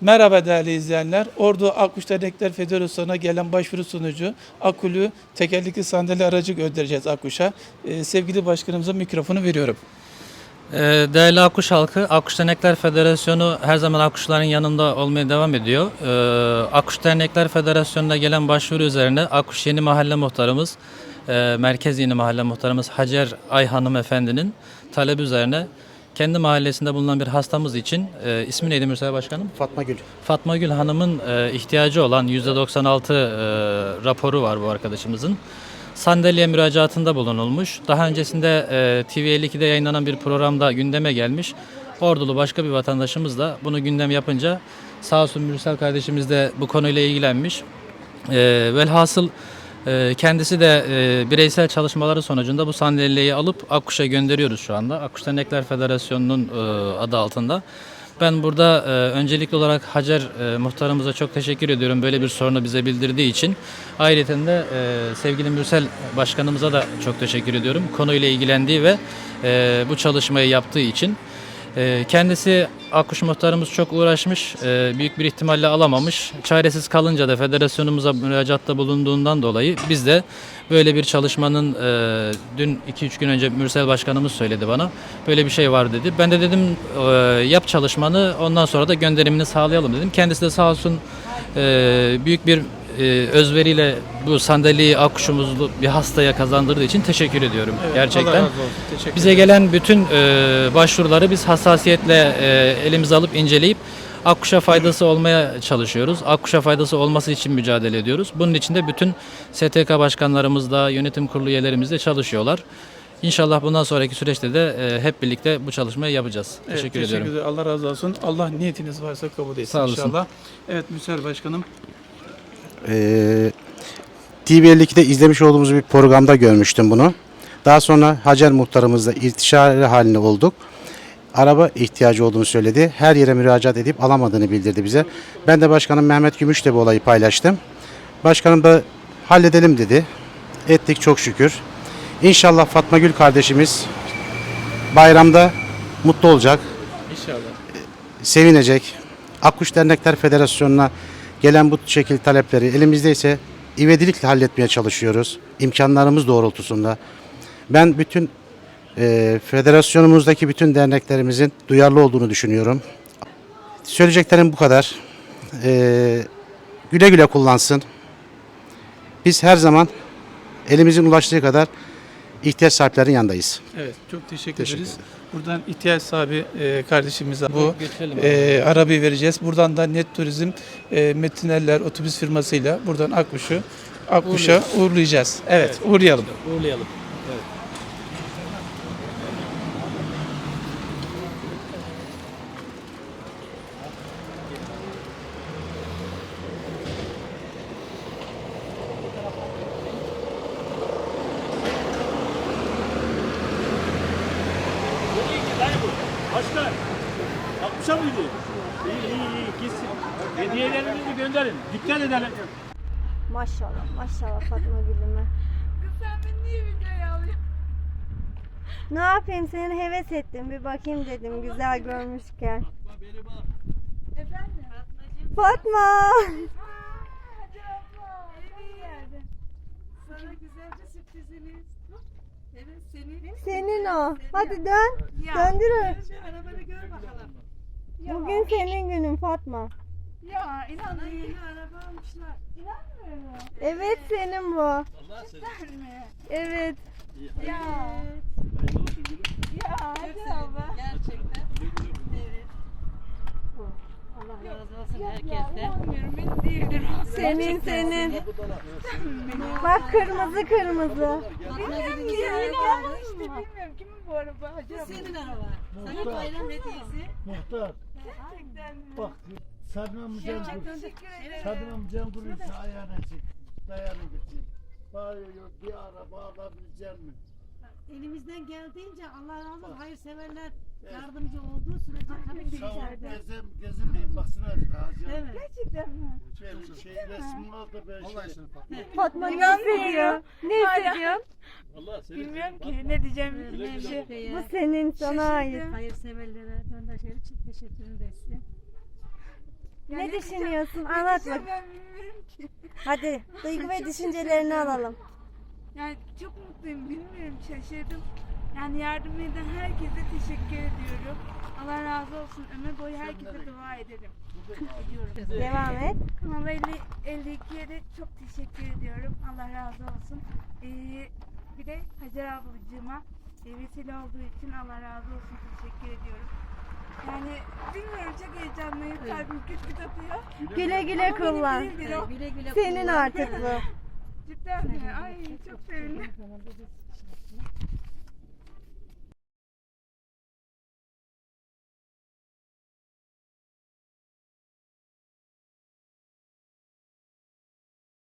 Merhaba değerli izleyenler. Ordu Akkuş Dernekler Federasyonu'na gelen başvuru sonucu Akülü tekerlekli sandalye aracı göndereceğiz Akkuş'a. Ee, sevgili başkanımıza mikrofonu veriyorum. Ee, Değerli Akkuş halkı, Akkuş Dernekler Federasyonu her zaman Akkuşların yanında olmaya devam ediyor. Ee, Akkuş Dernekler Federasyonu'na gelen başvuru üzerine Akkuş Yeni Mahalle Muhtarımız, e, Merkez Yeni Mahalle Muhtarımız Hacer Ay Hanım Efendi'nin talebi üzerine kendi mahallesinde bulunan bir hastamız için, e, ismi neydi Mürsel Başkanım? Fatma Gül. Fatma Gül Hanım'ın e, ihtiyacı olan %96 e, raporu var bu arkadaşımızın. Sandalye müracaatında bulunulmuş. Daha öncesinde e, TV52'de yayınlanan bir programda gündeme gelmiş. Ordulu başka bir vatandaşımız da bunu gündem yapınca sağ olsun Mürsel kardeşimiz de bu konuyla ilgilenmiş. E, velhasıl kendisi de e, bireysel çalışmaları sonucunda bu sandalyeyi alıp Akkuş'a gönderiyoruz şu anda. Akkuş Dernekler Federasyonu'nun e, adı altında. Ben burada e, öncelikli olarak Hacer muhtarımıza çok teşekkür ediyorum böyle bir sorunu bize bildirdiği için. Ayrıca de sevgili Mürsel başkanımıza da çok teşekkür ediyorum. Konuyla ilgilendiği ve bu çalışmayı yaptığı için. E, kendisi Akkuş muhtarımız çok uğraşmış, e, büyük bir ihtimalle alamamış. Çaresiz kalınca da federasyonumuza müracaatta bulunduğundan dolayı biz de böyle bir çalışmanın e, dün 2-3 gün önce Mürsel başkanımız söyledi bana. Böyle bir şey var dedi. Ben de dedim yap çalışmanı ondan sonra da gönderimini sağlayalım dedim. Kendisi de sağ olsun büyük bir e, özveriyle bu sandalyeyi Akkuş'umuzlu bir hastaya kazandırdığı için teşekkür ediyorum gerçekten. Allah razı olsun. Teşekkür Bize gelen bütün e, başvuruları biz hassasiyetle e, elimize alıp inceleyip Akkuş'a faydası olmaya çalışıyoruz. Akkuş'a faydası olması için mücadele ediyoruz. Bunun için de bütün STK başkanlarımız da yönetim kurulu üyelerimiz de çalışıyorlar. İnşallah bundan sonraki süreçte de e, hep birlikte bu çalışmayı yapacağız. Evet, teşekkür, ediyorum. ederim. Allah razı olsun. Allah niyetiniz varsa kabul etsin Sağ inşallah. Evet Müsel Başkanım. Ee, TV52'de izlemiş olduğumuz bir programda görmüştüm bunu. Daha sonra Hacer muhtarımızla irtişare halinde olduk. Araba ihtiyacı olduğunu söyledi. Her yere müracaat edip alamadığını bildirdi bize. Ben de başkanım Mehmet Gümüş'le bu olayı paylaştım. Başkanım da halledelim dedi. Ettik çok şükür. İnşallah Fatma Gül kardeşimiz bayramda mutlu olacak. İnşallah. sevinecek. Akkuş Dernekler Federasyonu'na gelen bu şekil talepleri elimizdeyse ivedilikle halletmeye çalışıyoruz. İmkanlarımız doğrultusunda. Ben bütün e, federasyonumuzdaki bütün derneklerimizin duyarlı olduğunu düşünüyorum. Söyleyeceklerim bu kadar. E, güle güle kullansın. Biz her zaman elimizin ulaştığı kadar ihtiyaç sahiplerinin yanındayız. Evet çok teşekkür, Teşekkür ederiz. Buradan ihtiyaç sahibi e, kardeşimize bu Geçelim. e, arabayı vereceğiz. Buradan da Net Turizm e, Metineller otobüs firmasıyla buradan Akkuş'u Akkuş'a uğurlayacağız. Evet, uğurlayalım. Uğurlayalım. 60'a mıydı? İyi iyi iyi gitsin. Hediyelerinizi gönderin. Dikkat edelim. Maşallah maşallah Fatma Gül'üme. Kız sen beni niye videoya alıyorsun? Ne yapayım seni heves ettim bir bakayım dedim güzel görmüşken. Efendim? Fatma. Hadi abla. Evi yerde. Sana güzelce sürprizimiz. Evet senin. Senin o. Hadi dön. Ya. Döndür. Şu arabanı gör bakalım. Ya. Bugün senin günün Fatma. Ya inanmıyorum. yeni araba almışlar. İnanmıyorum. Evet senin bu. Cidden mi? Evet. Ya. Ya hadi abla. Gerçekten. Evet. Allah razı olsun Ya herkesten. inanmıyorum benim değildir o. Senin senin. Bak kırmızı kırmızı. Bilmiyorum ki ya. İşte bilmiyorum kimin bu araba Bu senin araba. Sana bayram hediyesi. Muhtar Gerçekten mi? bak Sadın amcam teşekkür ederim. Sadın amcam gurursa ayağına çek. Dayanı getir. Bağırıyor bir araba alabilecek mi? Elimizden geldiğince Allah razı olsun hayırseverler yardımcı olduğu sürece tabii ki Sağ ol içeride. gezem, gezemeyin baksana Hacı. Evet. Gerçekten mi? Şey, şey resmin al da ben şey. Fatma ne hissediyor? Ne Bilmiyorum ki ne diyeceğim. Bir şey. Bu senin sana ait. Hayırseverlere, gönderişleri için teşekkür ederiz. Ne Yani düşünüyorsun? Ne Anlat diyeceğim bak. ben bilmiyorum ki. Hadi duygu ve Çok düşüncelerini şaşırdım. alalım. Yani çok mutluyum, bilmiyorum şaşırdım. Yani yardım eden herkese teşekkür ediyorum. Allah razı olsun. Ömür boyu herkese dua ederim. Ediyorum. Devam et. Kanal 50, 52'ye de çok teşekkür ediyorum. Allah razı olsun. Ee, bir de Hacer ablacığıma e, vesile olduğu için Allah razı olsun teşekkür ediyorum. Yani bilmiyorum çok heyecanlıyım. Kalbim küt küt atıyor. Güle güle Ama benim kullan. o. Güle güle Senin artık bu. Cidden mi? Ay çok sevindim.